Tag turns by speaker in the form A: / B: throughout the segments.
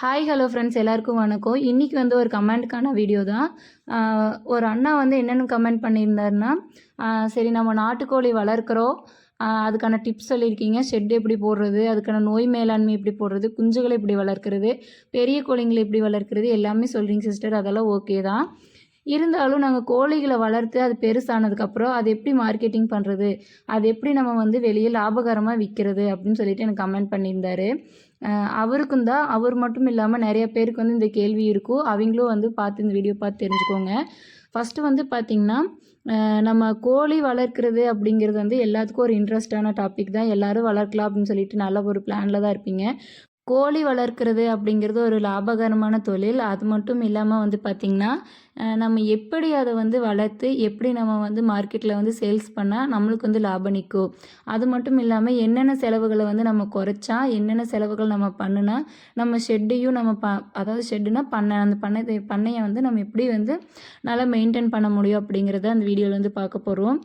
A: Hi hello friends எல்லாருக்கும் வணக்கம். இன்றைக்கி வந்து ஒரு கமெண்ட்டுக்கான வீடியோ தான். ஒரு அண்ணா வந்து என்னென்னு கமெண்ட் பண்ணியிருந்தாருன்னா சரி நம்ம நாட்டுக்கோழி வளர்க்குறோம். அதுக்கான டிப்ஸ் சொல்லியிருக்கீங்க. ஷெட் எப்படி போடுறது அதுக்கான நோய் மேலாண்மை எப்படி போடுறது குஞ்சுகளை எப்படி வளர்க்குறது பெரிய கோழிங்களை எப்படி வளர்க்குறது எல்லாமே சொல்கிறீங்க சிஸ்டர் அதெல்லாம் ஓகே தான். இருந்தாலும் நாங்கள் கோழிகளை வளர்த்து அது பெருசானதுக்கப்புறம் அது எப்படி மார்க்கெட்டிங் பண்ணுறது அது எப்படி நம்ம வந்து வெளியே லாபகரமாக விற்கிறது அப்படின்னு சொல்லிட்டு எனக்கு கமெண்ட் பண்ணியிருந்தாரு. அவருக்கும் தான் அவர் மட்டும் இல்லாமல் நிறைய பேருக்கு வந்து இந்த கேள்வி இருக்கும் அவங்களும் வந்து பார்த்து இந்த வீடியோ பார்த்து தெரிஞ்சுக்கோங்க. ஃபஸ்ட்டு வந்து பார்த்திங்கன்னா நம்ம கோழி வளர்க்குறது அப்படிங்கிறது வந்து எல்லாத்துக்கும் ஒரு இன்ட்ரெஸ்டான டாபிக் தான். எல்லோரும் வளர்க்கலாம் அப்படின்னு சொல்லிட்டு நல்ல ஒரு பிளானில் தான் இருப்பீங்க. கோழி வளர்க்குறது அப்படிங்கிறது ஒரு லாபகரமான தொழில். அது மட்டும் இல்லாமல் வந்து பார்த்திங்கன்னா நம்ம எப்படி அதை வந்து வளர்த்து எப்படி நம்ம வந்து மார்க்கெட்டில் வந்து சேல்ஸ் பண்ணால் நம்மளுக்கு வந்து லாபம் நிற்கும் அது மட்டும் இல்லாமல் என்னென்ன செலவுகளை வந்து நம்ம குறைச்சா என்னென்ன செலவுகள் நம்ம பண்ணுனா நம்ம ஷெட்டையும் நம்ம ப அதாவது ஷெட்டுனா பண்ணை அந்த பண்ணை பண்ணையை வந்து நம்ம எப்படி வந்து நல்லா மெயின்டைன் பண்ண முடியும் அப்படிங்கிறத அந்த வீடியோவில் வந்து பார்க்க போகிறோம்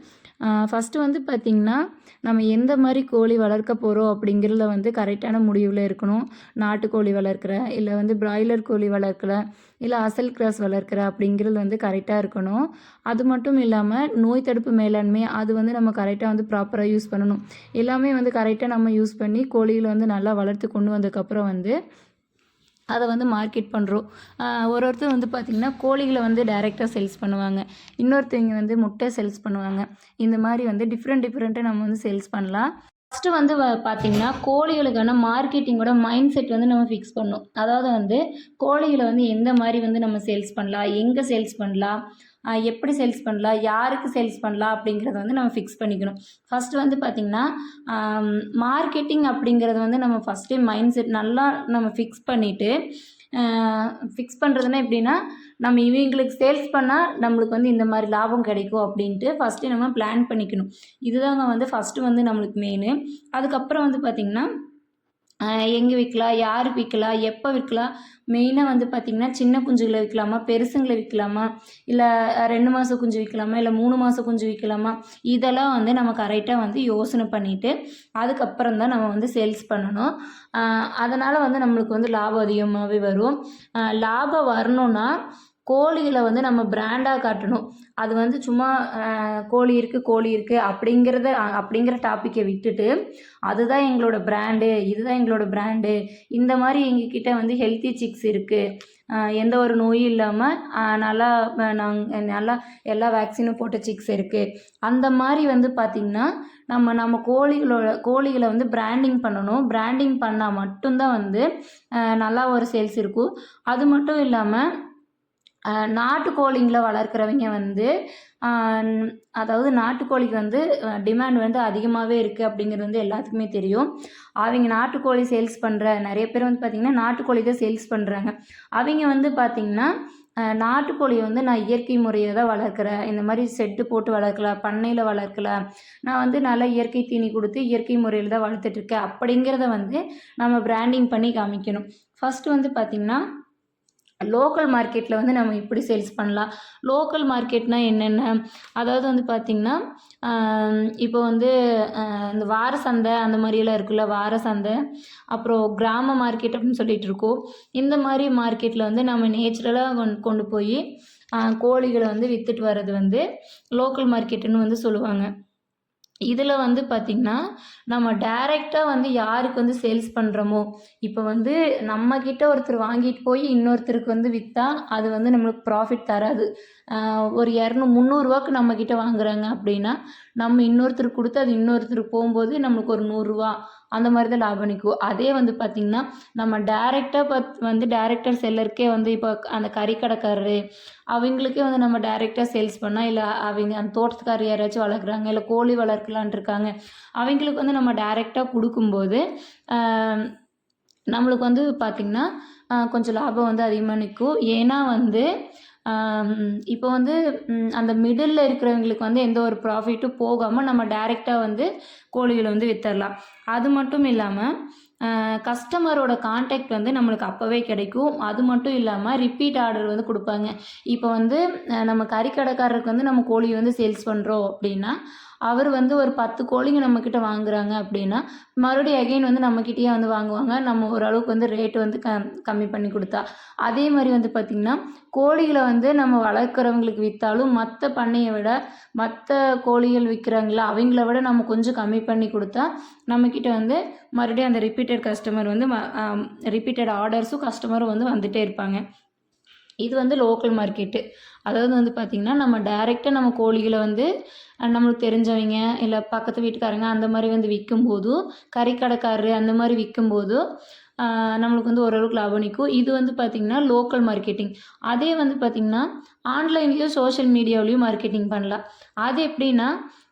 A: ஃபஸ்ட்டு வந்து பார்த்திங்கன்னா நம்ம எந்த மாதிரி கோழி வளர்க்க போகிறோம் அப்படிங்கிறத வந்து கரெக்டான முடிவில் இருக்கணும். நாட்டுக்கோழி வளர்க்குற இல்லை வந்து பிராய்லர் கோழி வளர்க்கல இல்லை அசல் கிராஸ் வளர்க்குற அப்படிங்கிறது வந்து கரெக்டாக இருக்கணும். அது மட்டும் இல்லாமல் நோய் தடுப்பு மேலாண்மை அது வந்து நம்ம கரெக்டாக வந்து ப்ராப்பராக யூஸ் பண்ணணும். எல்லாமே வந்து கரெக்டாக நம்ம யூஸ் பண்ணி கோழிகளை வந்து நல்லா வளர்த்து கொண்டு வந்ததுக்கப்புறம் வந்து அதை வந்து மார்க்கெட் பண்ணுறோம் ஒரு ஒருத்தர் வந்து பார்த்திங்கன்னா கோழிகளை வந்து டைரெக்டாக சேல்ஸ் பண்ணுவாங்க. இன்னொருத்தவங்க வந்து முட்டை சேல்ஸ் பண்ணுவாங்க. இந்த மாதிரி வந்து டிஃப்ரெண்ட் டிஃப்ரெண்ட்டாக நம்ம வந்து சேல்ஸ் பண்ணலாம். ஃபஸ்ட்டு வந்து பார்த்திங்கன்னா பார்த்தீங்கன்னா கோழிகளுக்கான மார்க்கெட்டிங்கோட மைண்ட் செட் வந்து நம்ம ஃபிக்ஸ் பண்ணணும். அதாவது வந்து கோழிகளை வந்து எந்த மாதிரி வந்து நம்ம சேல்ஸ் பண்ணலாம் எங்கே சேல்ஸ் பண்ணலாம் எப்படி சேல்ஸ் பண்ணலாம் யாருக்கு சேல்ஸ் பண்ணலாம் அப்படிங்கிறத வந்து நம்ம ஃபிக்ஸ் பண்ணிக்கணும். ஃபஸ்ட்டு வந்து பார்த்திங்கன்னா மார்க்கெட்டிங் அப்படிங்கிறது வந்து நம்ம ஃபஸ்ட்டே மைண்ட் செட் நல்லா நம்ம ஃபிக்ஸ் பண்ணிவிட்டு ஃபிக்ஸ் பண்ணுறதுனா எப்படின்னா நம்ம இவங்களுக்கு சேல்ஸ் பண்ணால் நம்மளுக்கு வந்து இந்த மாதிரி லாபம் கிடைக்கும் அப்படின்ட்டு ஃபஸ்ட்டு நம்ம பிளான் பண்ணிக்கணும். இதுதாங்க வந்து ஃபஸ்ட்டு வந்து நம்மளுக்கு மெயினு அதுக்கப்புறம் வந்து பார்த்திங்கன்னா எங்கே விற்கலாம் யார் விற்கலாம் எப்போ விற்கலாம் மெயினாக வந்து பார்த்திங்கன்னா சின்ன குஞ்சுகளை விற்கலாமா பெருசுங்களை விற்கலாமா இல்லை ரெண்டு மாதம் குஞ்சு விற்கலாமா இல்லை மூணு மாதம் குஞ்சு விற்கலாமா இதெல்லாம் வந்து நம்ம கரெக்டாக வந்து யோசனை பண்ணிவிட்டு அதுக்கப்புறம் தான் நம்ம வந்து சேல்ஸ் பண்ணணும். அதனால் வந்து நம்மளுக்கு வந்து லாபம் அதிகமாகவே வரும். லாபம் வரணும்னா கோழிகளை வந்து நம்ம பிராண்டாக காட்டணும். அது வந்து சும்மா கோழி இருக்குது கோழி இருக்குது அப்படிங்கிறத அப்படிங்கிற டாப்பிக்கை விட்டுட்டு அதுதான் எங்களோட பிராண்டு இதுதான் எங்களோட பிராண்டு இந்த மாதிரி எங்ககிட்ட வந்து ஹெல்த்தி சிக்ஸ் இருக்குது எந்த ஒரு நோயும் இல்லாமல் நல்லா நாங்கள் நல்லா எல்லா வேக்சினும் போட்ட சிக்ஸ் இருக்குது அந்த மாதிரி வந்து பார்த்திங்கன்னா நம்ம நம்ம கோழிகளோட கோழிகளை வந்து பிராண்டிங் பண்ணணும். பிராண்டிங் பண்ணால் மட்டும்தான் வந்து நல்லா ஒரு சேல்ஸ் இருக்கும். அது மட்டும் இல்லாமல் நாட்டுக்கோழிங்களை வளர்க்குறவங்க வந்து அதாவது நாட்டுக்கோழிக்கு வந்து டிமாண்ட் வந்து அதிகமாகவே இருக்குது அப்படிங்கிறது வந்து எல்லாத்துக்குமே தெரியும். அவங்க நாட்டுக்கோழி சேல்ஸ் பண்ணுற நிறைய பேர் வந்து பார்த்திங்கன்னா நாட்டுக்கோழி தான் சேல்ஸ் பண்ணுறாங்க அவங்க வந்து பார்த்திங்கன்னா நாட்டுக்கோழியை வந்து நான் இயற்கை முறையை தான் வளர்க்குறேன். இந்த மாதிரி செட்டு போட்டு வளர்க்கல பண்ணையில் வளர்க்கல நான் வந்து நல்லா இயற்கை தீனி கொடுத்து இயற்கை முறையில் தான் வளர்த்துட்ருக்கேன் அப்படிங்கிறத வந்து நம்ம பிராண்டிங் பண்ணி காமிக்கணும். ஃபஸ்ட்டு வந்து பார்த்திங்கன்னா லோக்கல் மார்க்கெட்டில் வந்து நம்ம இப்படி சேல்ஸ் பண்ணலாம். லோக்கல் மார்க்கெட்னால் என்னென்ன? அதாவது வந்து பார்த்திங்கன்னா இப்போ வந்து இந்த வார சந்தை அந்த மாதிரியெல்லாம் இருக்குல்ல வார சந்தை. அப்புறம் கிராம மார்க்கெட் அப்படின்னு சொல்லிட்டு இருக்கோம். இந்த மாதிரி மார்க்கெட்டில் வந்து நம்ம நேச்சுரலாக கொண்டு போய் கோழிகளை வந்து விற்றுட்டு வர்றது வந்து லோக்கல் மார்க்கெட்டுன்னு வந்து சொல்லுவாங்க. இதில் வந்து பார்த்திங்கன்னா நம்ம டைரெக்டாக வந்து யாருக்கு வந்து சேல்ஸ் பண்ணுறோமோ இப்போ வந்து நம்மக்கிட்ட ஒருத்தர் வாங்கிட்டு போய் இன்னொருத்தருக்கு வந்து விற்றா அது வந்து நம்மளுக்கு ப்ராஃபிட் தராது. ஒரு இரநூ முந்நூறுரூவாக்கு நம்மக்கிட்ட வாங்குறாங்க அப்படின்னா நம்ம இன்னொருத்தருக்கு கொடுத்து அது இன்னொருத்தருக்கு போகும்போது நம்மளுக்கு ஒரு நூறுரூவா அந்த மாதிரி தான் லாபம் நிற்கும் அதே வந்து பார்த்திங்கன்னா நம்ம டேரெக்டாக பத் வந்து டேரக்டர் செல்லருக்கே வந்து இப்போ அந்த கறிக்கடைக்காரரு அவங்களுக்கே வந்து நம்ம டேரெக்டாக சேல்ஸ் பண்ணால் இல்லை அவங்க அந்த தோட்டத்துக்காரர் யாராச்சும் வளர்க்குறாங்க இல்லை கோழி வளர்க்கலான் இருக்காங்க அவங்களுக்கு வந்து நம்ம டேரெக்டாக கொடுக்கும்போது நம்மளுக்கு வந்து பார்த்திங்கன்னா கொஞ்சம் லாபம் வந்து அதிகமாக நிற்கும் ஏன்னா வந்து இப்போ வந்து அந்த மிடில் இருக்கிறவங்களுக்கு வந்து எந்த ஒரு ப்ராஃபிட்டும் போகாமல் நம்ம டைரெக்டாக வந்து கோழிகளை வந்து வித்தரலாம். அது மட்டும் இல்லாமல் கஸ்டமரோட காண்டாக்ட் வந்து நம்மளுக்கு அப்போவே கிடைக்கும். அது மட்டும் இல்லாமல் ரிப்பீட் ஆர்டர் வந்து கொடுப்பாங்க. இப்போ வந்து நம்ம கறிக்கடைக்காரருக்கு வந்து நம்ம கோழி வந்து சேல்ஸ் பண்ணுறோம் அப்படின்னா அவர் வந்து ஒரு பத்து கோழிங்க நம்மக்கிட்ட வாங்குறாங்க அப்படின்னா மறுபடியும் அகைன் வந்து நம்மக்கிட்டேயே வந்து வாங்குவாங்க. நம்ம ஓரளவுக்கு வந்து ரேட்டு வந்து க கம்மி பண்ணி கொடுத்தா. அதே மாதிரி வந்து பார்த்திங்கன்னா கோழிகளை வந்து நம்ம வளர்க்குறவங்களுக்கு விற்றாலும் மற்ற பண்ணையை விட மற்ற கோழிகள் விற்கிறாங்களா அவங்கள விட நம்ம கொஞ்சம் கம்மி பண்ணி கொடுத்தா நம்மக்கிட்ட வந்து மறுபடியும் அந்த ரிப்பீட்டட் கஸ்டமர் வந்து ரிப்பீட்டட் ஆர்டர்ஸும் கஸ்டமரும் வந்து வந்துகிட்டே இருப்பாங்க. இது வந்து லோக்கல் மார்க்கெட்டு அதாவது வந்து பார்த்திங்கன்னா நம்ம டைரெக்டாக நம்ம கோழிகளை வந்து நம்மளுக்கு தெரிஞ்சவங்க இல்லை பக்கத்து வீட்டுக்காரங்க அந்த மாதிரி வந்து விற்கும்போது கறிக்கடைக்காரரு அந்த மாதிரி விற்கும்போது நம்மளுக்கு வந்து ஓரளவுக்கு லாபம் நிற்கும் இது வந்து பார்த்திங்கன்னா லோக்கல் மார்க்கெட்டிங் அதே வந்து பார்த்திங்கன்னா ஆன்லைன்லேயும் சோஷியல் மீடியாவிலையும் மார்க்கெட்டிங் பண்ணலாம். அது எப்படின்னா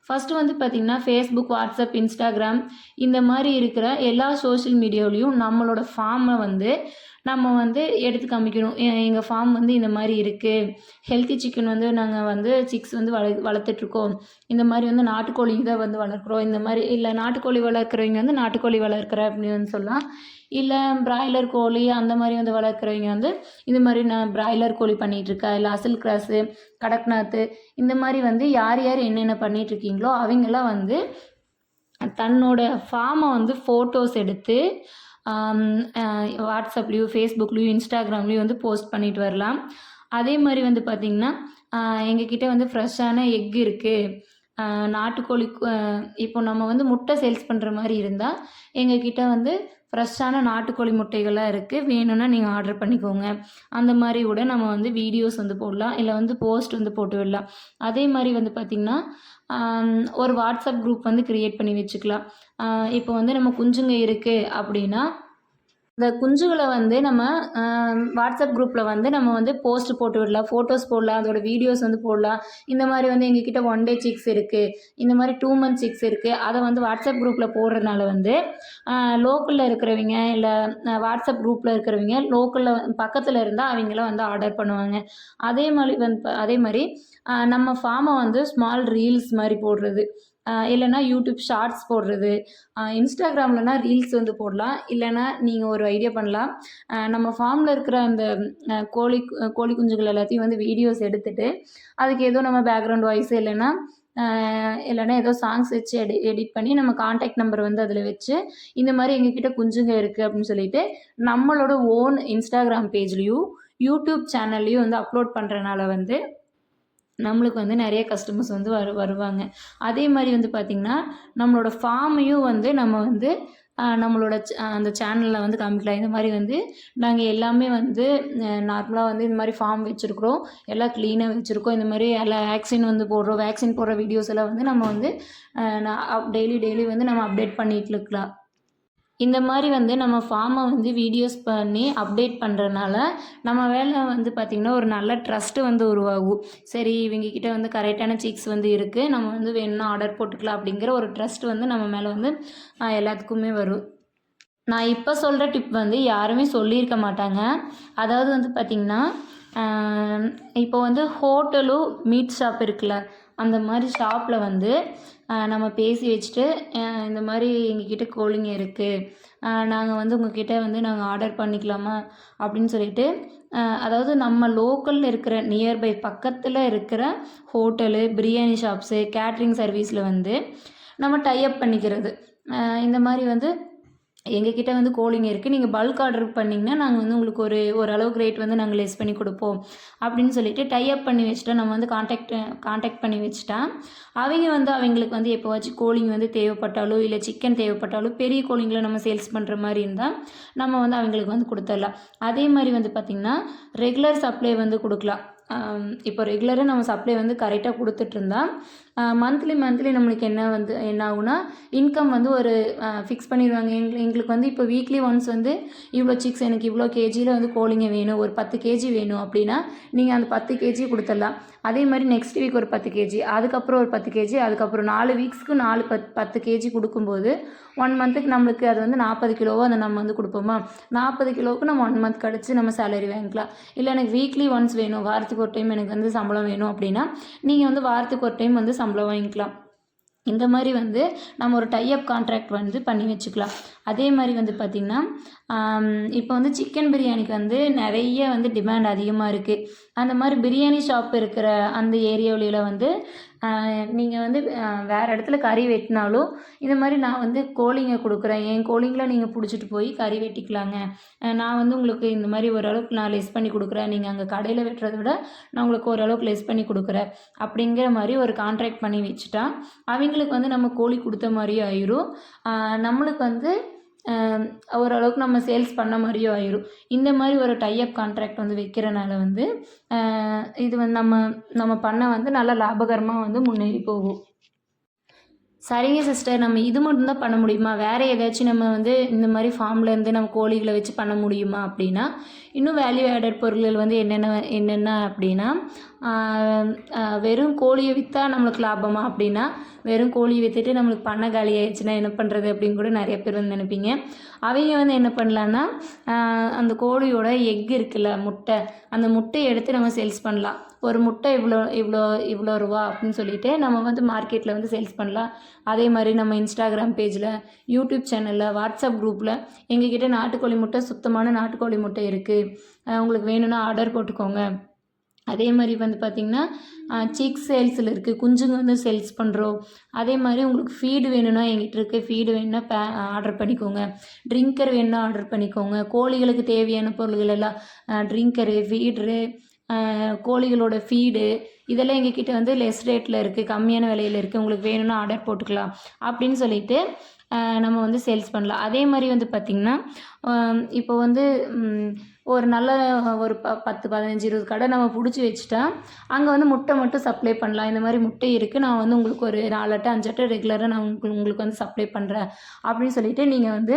A: ஃபஸ்ட்டு வந்து பார்த்திங்கன்னா ஃபேஸ்புக் வாட்ஸ்அப் இன்ஸ்டாகிராம் இந்த மாதிரி இருக்கிற எல்லா சோஷியல் மீடியாவிலையும் நம்மளோட ஃபார்மை வந்து நம்ம வந்து எடுத்து காமிக்கணும். எங்கள் ஃபார்ம் வந்து இந்த மாதிரி இருக்குது ஹெல்த்தி சிக்கன் வந்து நாங்கள் வந்து சிக்ஸ் வந்து வள வளர்த்துட்ருக்கோம். இந்த மாதிரி வந்து நாட்டுக்கோழி தான் வந்து வளர்க்குறோம். இந்த மாதிரி இல்லை நாட்டுக்கோழி வளர்க்குறவங்க வந்து நாட்டுக்கோழி வளர்க்குற அப்படின்னு வந்து சொல்லலாம். இல்லை பிராய்லர் கோழி அந்த மாதிரி வந்து வளர்க்குறவங்க வந்து இந்த மாதிரி நான் பிராய்லர் கோழி பண்ணிகிட்ருக்கா இல்லை அசல் கிராஸு கடக்நாத்து இந்த மாதிரி வந்து யார் யார் என்னென்ன பண்ணிகிட்ருக்கீங்களோ அவங்களாம் வந்து தன்னோட ஃபார்மை வந்து ஃபோட்டோஸ் எடுத்து வாட்ஸ்அப்லேயும் ஃபேஸ்புக்லேயும் இன்ஸ்டாகிராம்லேயும் வந்து போஸ்ட் பண்ணிட்டு வரலாம். அதே மாதிரி வந்து பார்த்திங்கன்னா எங்ககிட்ட வந்து ஃப்ரெஷ்ஷான எக் இருக்குது நாட்டுக்கோழி இப்போ நம்ம வந்து முட்டை சேல்ஸ் பண்ணுற மாதிரி இருந்தால் எங்ககிட்ட வந்து ஃப்ரெஷ்ஷான நாட்டுக்கோழி முட்டைகள்லாம் இருக்குது வேணும்னா நீங்கள் ஆர்டர் பண்ணிக்கோங்க. அந்த மாதிரி கூட நம்ம வந்து வீடியோஸ் வந்து போடலாம். இல்லை வந்து போஸ்ட் வந்து போட்டு விடலாம். அதே மாதிரி வந்து பார்த்திங்கன்னா ஒரு வாட்ஸ்அப் குரூப் வந்து க்ரியேட் பண்ணி வச்சுக்கலாம். இப்போ வந்து நம்ம குஞ்சுங்க இருக்குது அப்படின்னா இந்த குஞ்சுகளை வந்து நம்ம வாட்ஸ்அப் குரூப்பில் வந்து நம்ம வந்து போஸ்ட் போட்டு விடலாம் ஃபோட்டோஸ் போடலாம் அதோட வீடியோஸ் வந்து போடலாம். இந்த மாதிரி வந்து எங்ககிட்ட ஒன் டே சிக்ஸ் இருக்குது இந்த மாதிரி டூ மந்த் சிக்ஸ் இருக்குது அதை வந்து வாட்ஸ்அப் குரூப்பில் போடுறதுனால வந்து லோக்கலில் இருக்கிறவங்க இல்லை வாட்ஸ்அப் குரூப்பில் இருக்கிறவங்க லோக்கலில் பக்கத்தில் இருந்தால் அவங்கள வந்து ஆர்டர் பண்ணுவாங்க. அதே மாதிரி வந்து அதே மாதிரி நம்ம ஃபார்மை வந்து ஸ்மால் ரீல்ஸ் மாதிரி போடுறது. இல்லைன்னா யூடியூப் ஷார்ட்ஸ் போடுறது இன்ஸ்டாகிராம்லனா ரீல்ஸ் வந்து போடலாம் இல்லைன்னா நீங்கள் ஒரு ஐடியா பண்ணலாம். நம்ம ஃபார்மில் இருக்கிற அந்த கோழி கோழி குஞ்சுகள் எல்லாத்தையும் வந்து வீடியோஸ் எடுத்துட்டு அதுக்கு ஏதோ நம்ம பேக்ரவுண்ட் வாய்ஸ் இல்லைன்னா இல்லைனா இல்லைன்னா ஏதோ சாங்ஸ் வச்சு எடி எடிட் பண்ணி நம்ம காண்டாக்ட் நம்பர் வந்து அதில் வச்சு இந்த மாதிரி எங்ககிட்ட குஞ்சுங்க இருக்குது அப்படின்னு சொல்லிட்டு நம்மளோட ஓன் இன்ஸ்டாகிராம் பேஜ்லேயும் யூடியூப் சேனல்லையும் வந்து அப்லோட் பண்ணுறனால வந்து நம்மளுக்கு வந்து நிறைய கஸ்டமர்ஸ் வந்து வரு வருவாங்க. அதே மாதிரி வந்து பார்த்திங்கன்னா நம்மளோட ஃபார்மையும் வந்து நம்ம வந்து நம்மளோட அந்த சேனலில் வந்து காமிக்கலாம் இந்த மாதிரி வந்து நாங்கள் எல்லாமே வந்து நார்மலாக வந்து இந்த மாதிரி ஃபார்ம் வச்சுருக்குறோம். எல்லாம் க்ளீனாக வச்சுருக்கோம். இந்த மாதிரி எல்லா வேக்சின் வந்து போடுறோம். வேக்சின் போடுற வீடியோஸ் எல்லாம் வந்து நம்ம வந்து டெய்லி டெய்லி வந்து நம்ம அப்டேட் பண்ணிகிட்டு இருக்கலாம். இந்த மாதிரி வந்து நம்ம ஃபார்மை வந்து வீடியோஸ் பண்ணி அப்டேட் பண்ணுறனால நம்ம வேலை வந்து பார்த்திங்கன்னா ஒரு நல்ல ட்ரஸ்ட்டு வந்து உருவாகும். சரி இவங்க கிட்ட வந்து கரெக்டான சீக்ஸ் வந்து இருக்குது நம்ம வந்து வேணும்னா ஆர்டர் போட்டுக்கலாம் அப்படிங்கிற ஒரு ட்ரஸ்ட் வந்து நம்ம மேலே வந்து எல்லாத்துக்குமே வரும். நான் இப்போ சொல்கிற டிப் வந்து யாருமே சொல்லியிருக்க மாட்டாங்க. அதாவது வந்து பார்த்திங்கன்னா இப்போ வந்து ஹோட்டலும் மீட் ஷாப் இருக்குல்ல அந்த மாதிரி ஷாப்பில் வந்து நம்ம பேசி வச்சுட்டு இந்த மாதிரி எங்ககிட்ட கோழிங்க இருக்குது நாங்கள் வந்து உங்ககிட்ட வந்து நாங்கள் ஆர்டர் பண்ணிக்கலாமா? அப்படின்னு சொல்லிட்டு அதாவது நம்ம லோக்கலில் இருக்கிற நியர்பை பக்கத்தில் இருக்கிற ஹோட்டலு பிரியாணி ஷாப்ஸு கேட்ரிங் சர்வீஸில் வந்து நம்ம டைப் பண்ணிக்கிறது. இந்த மாதிரி வந்து எங்ககிட்ட வந்து கோழிங்க இருக்குது நீங்கள் பல்க் ஆர்டர் பண்ணிங்கன்னா நாங்கள் வந்து உங்களுக்கு ஒரு ஓரளவுக்கு ரேட் வந்து நாங்கள் லெஸ் பண்ணி கொடுப்போம். அப்படின்னு சொல்லிட்டு டைஅப் பண்ணி வச்சுட்டா நம்ம வந்து காண்டாக்ட் காண்டாக்ட் பண்ணி வச்சுட்டா அவங்க வந்து அவங்களுக்கு வந்து எப்போவாச்சும் கோழிங்க வந்து தேவைப்பட்டாலோ இல்லை சிக்கன் தேவைப்பட்டாலோ பெரிய கோழிங்களை நம்ம சேல்ஸ் பண்ணுற மாதிரி இருந்தால் நம்ம வந்து அவங்களுக்கு வந்து கொடுத்துடலாம். அதே மாதிரி வந்து பார்த்திங்கன்னா ரெகுலர் சப்ளை வந்து கொடுக்கலாம். இப்போ ரெகுலராக நம்ம சப்ளை வந்து கரெக்டாக கொடுத்துட்ருந்தா மந்த்லி மந்த்லி நம்மளுக்கு என்ன வந்து என்ன ஆகுனா இன்கம் வந்து ஒரு ஃபிக்ஸ் பண்ணிடுவாங்க. எங்களுக்கு எங்களுக்கு வந்து இப்போ வீக்லி ஒன்ஸ் வந்து இவ்வளோ சிக்ஸ் எனக்கு இவ்வளோ கேஜியில் வந்து கோழிங்க வேணும். ஒரு பத்து கேஜி வேணும் அப்படின்னா நீங்கள் அந்த பத்து கேஜி கொடுத்துடலாம். அதே மாதிரி நெக்ஸ்ட் வீக் ஒரு பத்து கேஜி அதுக்கப்புறம் ஒரு பத்து கேஜி அதுக்கப்புறம் நாலு வீக்ஸ்க்கு நாலு பத் பத்து கேஜி கொடுக்கும்போது ஒன் மந்த்துக்கு நம்மளுக்கு அது வந்து நாற்பது கிலோவோ அதை நம்ம வந்து கொடுப்போமா? நாற்பது கிலோவுக்கு நம்ம ஒன் மந்த் கழிச்சு நம்ம சேலரி வாங்கிக்கலாம். இல்லை எனக்கு வீக்லி ஒன்ஸ் வேணும். வாரத்துக்கு ஒரு டைம் எனக்கு வந்து சம்பளம் வேணும் அப்படின்னா நீங்கள் வந்து வாரத்துக்கு ஒரு டைம் வந்து சம்பளம் வாங்கிக்கலாம். இந்த மாதிரி வந்து நம்ம ஒரு டைஅப் கான்ட்ராக்ட் வந்து பண்ணி வச்சுக்கலாம். அதே மாதிரி வந்து பார்த்திங்கன்னா இப்போ வந்து சிக்கன் பிரியாணிக்கு வந்து நிறைய வந்து டிமாண்ட் அதிகமாக இருக்குது அந்த மாதிரி பிரியாணி ஷாப் இருக்கிற அந்த ஏரியாவில வந்து நீங்கள் வந்து வேறு இடத்துல கறி வெட்டினாலும் இந்த மாதிரி நான் வந்து கோழிங்க கொடுக்குறேன். என் கோழிங்கள நீங்கள் பிடிச்சிட்டு போய் கறி வெட்டிக்கலாங்க. நான் வந்து உங்களுக்கு இந்த மாதிரி ஓரளவுக்கு நான் லெஸ் பண்ணி கொடுக்குறேன். நீங்கள் அங்கே கடையில் வெட்டுறத விட நான் உங்களுக்கு ஓரளவுக்கு லெஸ் பண்ணி கொடுக்குறேன். அப்படிங்கிற மாதிரி ஒரு கான்ட்ராக்ட் பண்ணி வச்சுட்டா அவங்களுக்கு வந்து நம்ம கோழி கொடுத்த மாதிரியும் ஆயிரும். நம்மளுக்கு வந்து ஓரளவுக்கு நம்ம சேல்ஸ் பண்ண மாதிரியும் ஆயிரும். இந்த மாதிரி ஒரு டைஅப் கான்ட்ராக்ட் வந்து வைக்கிறனால வந்து இது வந்து நம்ம நம்ம பண்ண வந்து நல்லா லாபகரமாக வந்து முன்னேறி போகும். சரிங்க சிஸ்டர் நம்ம இது மட்டும்தான் பண்ண முடியுமா? வேறு ஏதாச்சும் நம்ம வந்து இந்த மாதிரி ஃபார்ம்லேருந்து நம்ம கோழிகளை வச்சு பண்ண முடியுமா அப்படின்னா இன்னும் வேல்யூ ஆடட் பொருட்கள் வந்து என்னென்ன என்னென்ன அப்படின்னா வெறும் கோழியை விற்றா நம்மளுக்கு லாபமா அப்படின்னா வெறும் கோழியை விற்றுட்டு நம்மளுக்கு பண்ணை காலி ஆயிடுச்சுன்னா என்ன பண்ணுறது அப்படின்னு கூட நிறைய பேர் வந்து நினைப்பீங்க. அவங்க வந்து என்ன பண்ணலான்னா அந்த கோழியோட எக் இருக்குல்ல முட்டை அந்த முட்டையை எடுத்து நம்ம சேல்ஸ் பண்ணலாம். ஒரு முட்டை இவ்வளோ இவ்வளோ இவ்வளோ ரூபா அப்படின்னு சொல்லிட்டு நம்ம வந்து மார்க்கெட்டில் வந்து சேல்ஸ் பண்ணலாம். அதே மாதிரி நம்ம இன்ஸ்டாகிராம் பேஜில் யூடியூப் சேனலில் வாட்ஸ்அப் குரூப்பில் எங்ககிட்ட நாட்டுக்கோழி முட்டை சுத்தமான நாட்டுக்கோழி முட்டை இருக்குது உங்களுக்கு வேணும்னா ஆர்டர் போட்டுக்கோங்க. அதே மாதிரி வந்து பார்த்திங்கன்னா சிக்ஸ் சேல்ஸில் இருக்குது குஞ்சுங்க வந்து சேல்ஸ் பண்ணுறோம் அதே மாதிரி உங்களுக்கு ஃபீடு வேணும்னா எங்கிட்ட இருக்குது ஃபீடு வேணும்னா பே ஆர்டர் பண்ணிக்கோங்க. ட்ரிங்கர் வேணும்னா ஆர்டர் பண்ணிக்கோங்க. கோழிகளுக்கு தேவையான பொருள்கள் எல்லாம் ட்ரிங்கரு ஃபீடரு கோழிகளோட ஃபீடு இதெல்லாம் எங்ககிட்ட வந்து லெஸ் ரேட்டில் இருக்குது கம்மியான விலையில் இருக்குது உங்களுக்கு வேணும்னா ஆர்டர் போட்டுக்கலாம் அப்படின்னு சொல்லிட்டு நம்ம வந்து சேல்ஸ் பண்ணலாம். அதே மாதிரி வந்து பார்த்திங்கன்னா இப்போ வந்து ஒரு நல்ல ஒரு ப பத்து பதினஞ்சு இருபது கடை நம்ம பிடிச்சி வச்சுட்டா அங்கே வந்து முட்டை மட்டும் சப்ளை பண்ணலாம். இந்த மாதிரி முட்டை இருக்குது நான் வந்து உங்களுக்கு ஒரு நாலு அட்டை அஞ்சு அட்டை ரெகுலராக நான் உங்களுக்கு உங்களுக்கு வந்து சப்ளை பண்ணுறேன் அப்படின்னு சொல்லிட்டு நீங்கள் வந்து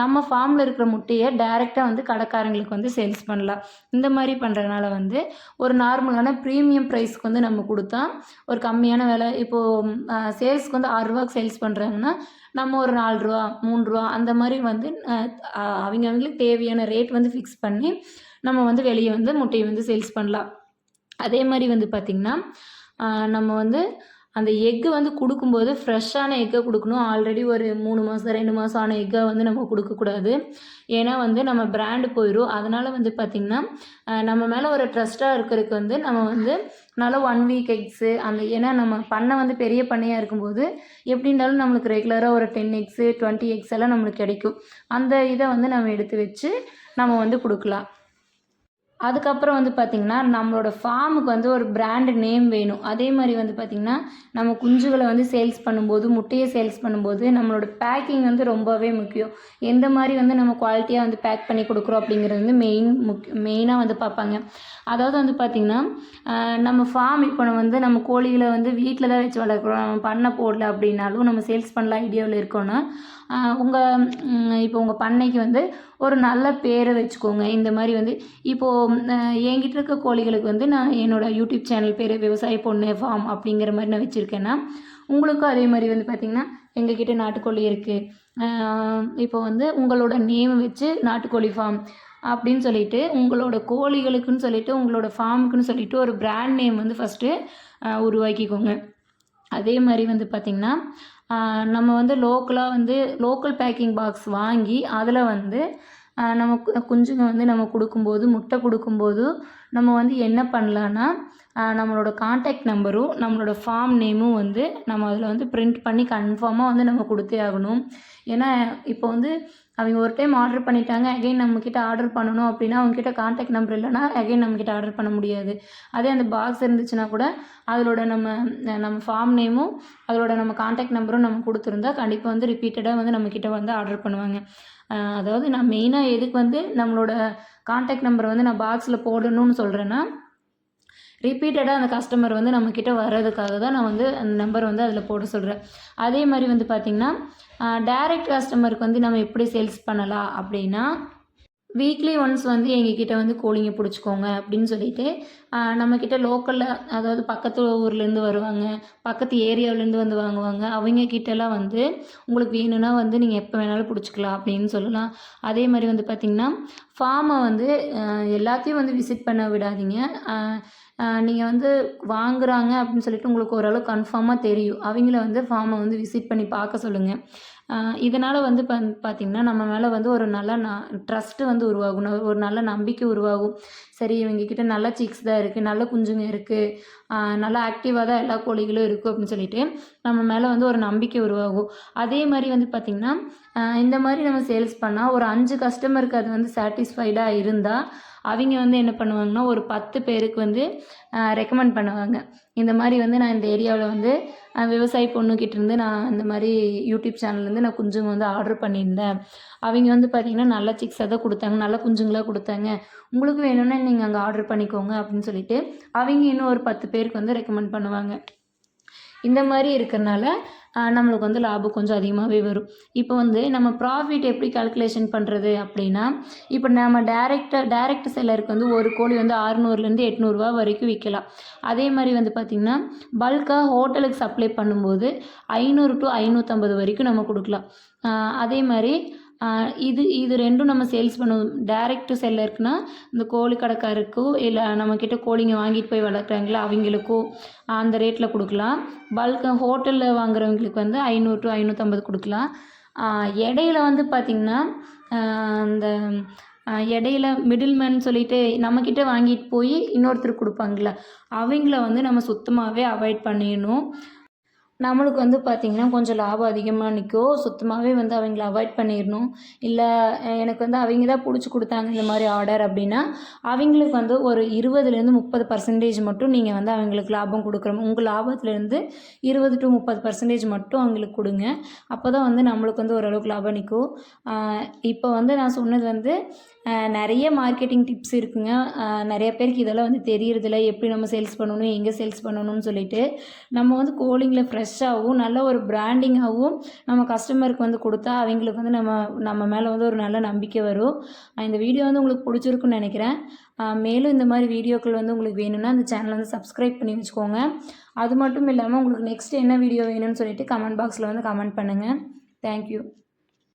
A: நம்ம ஃபார்மில் இருக்கிற முட்டையை டைரெக்டாக வந்து கடைக்காரங்களுக்கு வந்து சேல்ஸ் பண்ணலாம். இந்த மாதிரி பண்ணுறதுனால வந்து ஒரு நார்மலான ப்ரீமியம் ப்ரைஸ்க்கு வந்து நம்ம கொடுத்தா ஒரு கம்மியான விலை. இப்போது சேல்ஸ்க்கு வந்து ஆறுரூவாக்கு சேல்ஸ் பண்ணுறாங்கன்னா நம்ம ஒரு நாலு ரூபா மூணு ரூபா அந்த மாதிரி வந்து அவங்க அவங்களுக்கு தேவையான ரேட் வந்து ஃபிக்ஸ் பண்ணி நம்ம வந்து வெளியே வந்து முட்டையை வந்து சேல்ஸ் பண்ணலாம். அதே மாதிரி வந்து பார்த்திங்கன்னா நம்ம வந்து அந்த எக்கு வந்து கொடுக்கும்போது ஃப்ரெஷ்ஷான எக்கை கொடுக்கணும். ஆல்ரெடி ஒரு மூணு மாதம் ரெண்டு மாதம் ஆன எக்கை வந்து நம்ம கொடுக்கக்கூடாது ஏன்னா வந்து நம்ம பிராண்டு போயிடும் அதனால் வந்து பார்த்திங்கன்னா நம்ம மேலே ஒரு ட்ரஸ்ட்டாக இருக்கிறதுக்கு வந்து நம்ம வந்து நல்லா ஒன் வீக் எக்ஸு அந்த ஏன்னா நம்ம பண்ணை வந்து பெரிய பண்ணையாக இருக்கும்போது எப்படி இருந்தாலும் நம்மளுக்கு ரெகுலராக ஒரு டென் எக்ஸு டுவெண்ட்டி எக்ஸ் எல்லாம் நம்மளுக்கு கிடைக்கும். அந்த இதை வந்து நம்ம எடுத்து வச்சு நம்ம வந்து கொடுக்கலாம். அதுக்கப்புறம் வந்து பார்த்திங்கன்னா நம்மளோட ஃபார்முக்கு வந்து ஒரு பிராண்டு நேம் வேணும். அதே மாதிரி வந்து பார்த்திங்கன்னா நம்ம குஞ்சுகளை வந்து சேல்ஸ் பண்ணும்போது முட்டையை சேல்ஸ் பண்ணும்போது நம்மளோட பேக்கிங் வந்து ரொம்பவே முக்கியம். எந்த மாதிரி வந்து நம்ம குவாலிட்டியாக வந்து பேக் பண்ணி கொடுக்குறோம் அப்படிங்கிறது வந்து மெயின் முக் மெயினாக வந்து பார்ப்பாங்க. அதாவது வந்து பார்த்திங்கன்னா நம்ம ஃபார்ம் இப்போ வந்து நம்ம கோழிகளை வந்து வீட்டில் தான் வச்சு வளர்க்குறோம். நம்ம பண்ண போடல அப்படின்னாலும் நம்ம சேல்ஸ் பண்ணலாம் ஐடியாவில் இருக்கோன்னா உங்கள் இப்போ உங்கள் பண்ணைக்கு வந்து ஒரு நல்ல பேரை வச்சுக்கோங்க. இந்த மாதிரி வந்து இப்போது என்கிட்ட இருக்க கோழிகளுக்கு வந்து நான் என்னோடய யூடியூப் சேனல் பேர் விவசாய பொண்ணு ஃபார்ம் அப்படிங்கிற மாதிரி நான் வச்சுருக்கேன்னா உங்களுக்கும் அதே மாதிரி வந்து பார்த்திங்கன்னா எங்ககிட்ட நாட்டுக்கோழி இருக்குது இப்போ வந்து உங்களோட நேம் வச்சு நாட்டுக்கோழி ஃபார்ம் அப்படின்னு சொல்லிட்டு உங்களோட கோழிகளுக்குன்னு சொல்லிட்டு உங்களோட ஃபார்முக்குன்னு சொல்லிட்டு ஒரு பிராண்ட் நேம் வந்து ஃபஸ்ட்டு உருவாக்கிக்கோங்க. அதே மாதிரி வந்து பார்த்திங்கன்னா நம்ம வந்து லோக்கலாக வந்து லோக்கல் பேக்கிங் பாக்ஸ் வாங்கி அதில் வந்து நம்ம குஞ்சுங்க வந்து நம்ம கொடுக்கும்போது முட்டை கொடுக்கும்போது நம்ம வந்து என்ன பண்ணலான்னா நம்மளோட காண்டாக்ட் நம்பரும் நம்மளோட ஃபார்ம் நேமும் வந்து நம்ம அதில் வந்து பிரிண்ட் பண்ணி கன்ஃபார்மாக வந்து நம்ம கொடுத்தே ஆகணும். ஏன்னா இப்போ வந்து அவங்க ஒரு டைம் ஆர்டர் பண்ணிட்டாங்க. அகைன் நம்மக்கிட்ட ஆர்டர் பண்ணணும் அப்படின்னா அவங்கக்கிட்ட காண்டாக்ட் நம்பர் இல்லைனா அகைன் நம்மக்கிட்ட ஆர்டர் பண்ண முடியாது. அதே அந்த பாக்ஸ் இருந்துச்சுன்னா கூட அதோட நம்ம நம்ம ஃபார்ம் நேமும் அதோட நம்ம காண்டாக்ட் நம்பரும் நம்ம கொடுத்துருந்தா கண்டிப்பாக வந்து ரிப்பீட்டடாக வந்து நம்மக்கிட்ட வந்து ஆர்டர் பண்ணுவாங்க. அதாவது நான் மெயினாக எதுக்கு வந்து நம்மளோட காண்டாக்ட் நம்பரை வந்து நான் பாக்ஸில் போடணும்னு சொல்கிறேன்னா ரிப்பீட்டடாக அந்த கஸ்டமர் வந்து நம்மக்கிட்ட வர்றதுக்காக தான் நான் வந்து அந்த நம்பர் வந்து அதில் போட சொல்கிறேன் அதே மாதிரி வந்து பார்த்திங்கன்னா டேரெக்ட் கஸ்டமருக்கு வந்து நம்ம எப்படி சேல்ஸ் பண்ணலாம் அப்படின்னா வீக்லி ஒன்ஸ் வந்து எங்ககிட்ட வந்து கோழிங்க பிடிச்சிக்கோங்க அப்படின்னு சொல்லிட்டு நம்மக்கிட்ட லோக்கலில் அதாவது பக்கத்து ஊர்லேருந்து வருவாங்க பக்கத்து ஏரியாவிலேருந்து வந்து வாங்குவாங்க அவங்க கிட்டலாம் வந்து உங்களுக்கு வேணும்னா வந்து நீங்கள் எப்போ வேணாலும் பிடிச்சிக்கலாம் அப்படின்னு சொல்லலாம். அதே மாதிரி வந்து பார்த்திங்கன்னா ஃபார்மை வந்து எல்லாத்தையும் வந்து விசிட் பண்ண விடாதீங்க. நீங்கள் வந்து வாங்குறாங்க அப்படின்னு சொல்லிட்டு உங்களுக்கு ஓரளவு கன்ஃபார்மாக தெரியும். அவங்கள வந்து ஃபார்மை வந்து விசிட் பண்ணி பார்க்க சொல்லுங்கள் இதனால் வந்து பந் பார்த்திங்கன்னா நம்ம மேலே வந்து ஒரு நல்ல ந ட்ரஸ்ட்டு வந்து உருவாகும். ஒரு நல்ல நம்பிக்கை உருவாகும். சரி இவங்கக்கிட்ட நல்ல சிக்ஸ் தான் இருக்குது நல்ல குஞ்சுங்க இருக்குது நல்லா ஆக்டிவாக தான் எல்லா கோழிகளும் இருக்குது அப்படின்னு சொல்லிட்டு நம்ம மேலே வந்து ஒரு நம்பிக்கை உருவாகும். அதே மாதிரி வந்து பார்த்திங்கன்னா இந்த மாதிரி நம்ம சேல்ஸ் பண்ணால் ஒரு அஞ்சு கஸ்டமருக்கு அது வந்து சாட்டிஸ்ஃபைடாக இருந்தால் அவங்க வந்து என்ன பண்ணுவாங்கன்னா ஒரு பத்து பேருக்கு வந்து ரெக்கமெண்ட் பண்ணுவாங்க. இந்த மாதிரி வந்து நான் இந்த ஏரியாவில் வந்து விவசாயி பொண்ணுக்கிட்டேருந்து நான் இந்த மாதிரி யூடியூப் சேனல்லேருந்து நான் குஞ்சுங்க வந்து ஆர்டர் பண்ணியிருந்தேன். அவங்க வந்து பார்த்திங்கன்னா நல்ல சிக்ஸாக தான் கொடுத்தாங்க நல்ல குஞ்சுங்களாக கொடுத்தாங்க. உங்களுக்கு வேணும்னா நீங்கள் அங்கே ஆர்டர் பண்ணிக்கோங்க அப்படின்னு சொல்லிட்டு அவங்க இன்னும் ஒரு பத்து பேருக்கு வந்து ரெக்கமெண்ட் பண்ணுவாங்க. இந்த மாதிரி இருக்கிறனால நம்மளுக்கு வந்து லாபம் கொஞ்சம் அதிகமாகவே வரும். இப்போ வந்து நம்ம ப்ராஃபிட் எப்படி கால்குலேஷன் பண்ணுறது அப்படின்னா இப்போ நம்ம டேரெக்டாக டேரெக்ட் செல்லருக்கு வந்து ஒரு கோழி வந்து ஆறுநூறுலேருந்து எட்நூறுரூவா வரைக்கும் விற்கலாம் அதே மாதிரி வந்து பார்த்திங்கன்னா பல்காக ஹோட்டலுக்கு சப்ளை பண்ணும்போது ஐநூறு டு ஐநூற்றம்பது வரைக்கும் நம்ம கொடுக்கலாம். அதே மாதிரி இது இது ரெண்டும் நம்ம சேல்ஸ் பண்ணுவோம். டேரெக்ட் செல்லருக்குன்னா இந்த கோழி கடைக்காருக்கோ இல்லை நம்மக்கிட்ட கோழிங்க வாங்கிட்டு போய் வளர்க்குறாங்களா அவங்களுக்கோ அந்த ரேட்டில் கொடுக்கலாம். பல்க் ஹோட்டலில் வாங்குறவங்களுக்கு வந்து ஐநூறு டு ஐநூற்றம்பது கொடுக்கலாம். இடையில வந்து பார்த்திங்கன்னா அந்த இடையில மிடில்மேன் சொல்லிட்டு நம்மக்கிட்ட வாங்கிட்டு போய் இன்னொருத்தருக்கு கொடுப்பாங்கள்ல அவங்கள வந்து நம்ம சுத்தமாகவே அவாய்ட் பண்ணிடணும். நம்மளுக்கு வந்து பார்த்திங்கன்னா கொஞ்சம் லாபம் அதிகமாக நிற்கும் சுத்தமாகவே வந்து அவங்கள அவாய்ட் பண்ணிடணும் இல்லை எனக்கு வந்து அவங்க தான் பிடிச்சி கொடுத்தாங்க இந்த மாதிரி ஆர்டர் அப்படின்னா அவங்களுக்கு வந்து ஒரு இருபதுலேருந்து முப்பது பர்சன்டேஜ் மட்டும் நீங்கள் வந்து அவங்களுக்கு லாபம் கொடுக்குற உங்கள் லாபத்துலேருந்து இருபது டு முப்பது பர்சன்டேஜ் மட்டும் அவங்களுக்கு கொடுங்க. அப்போ தான் வந்து நம்மளுக்கு வந்து ஓரளவுக்கு லாபம் நிற்கும் இப்போ வந்து நான் சொன்னது வந்து நிறைய மார்க்கெட்டிங் டிப்ஸ் இருக்குங்க. நிறைய பேருக்கு இதெல்லாம் வந்து தெரியறதில்ல. எப்படி நம்ம சேல்ஸ் பண்ணணும் எங்கே சேல்ஸ் பண்ணணும்னு சொல்லிட்டு நம்ம வந்து கோலிங்கில் ஃப்ரெஷ்ஷாகவும் நல்ல ஒரு பிராண்டிங்காகவும் நம்ம கஸ்டமருக்கு வந்து கொடுத்தா அவங்களுக்கு வந்து நம்ம நம்ம மேலே வந்து ஒரு நல்ல நம்பிக்கை வரும். இந்த வீடியோ வந்து உங்களுக்கு பிடிச்சிருக்குன்னு நினைக்கிறேன். மேலும் இந்த மாதிரி வீடியோக்கள் வந்து உங்களுக்கு வேணும்னா அந்த சேனலை வந்து சப்ஸ்கிரைப் பண்ணி வச்சுக்கோங்க. அது மட்டும் இல்லாமல் உங்களுக்கு நெக்ஸ்ட் என்ன வீடியோ வேணும்னு சொல்லிட்டு கமெண்ட் பாக்ஸில் வந்து கமெண்ட் பண்ணுங்கள் தேங்க்யூ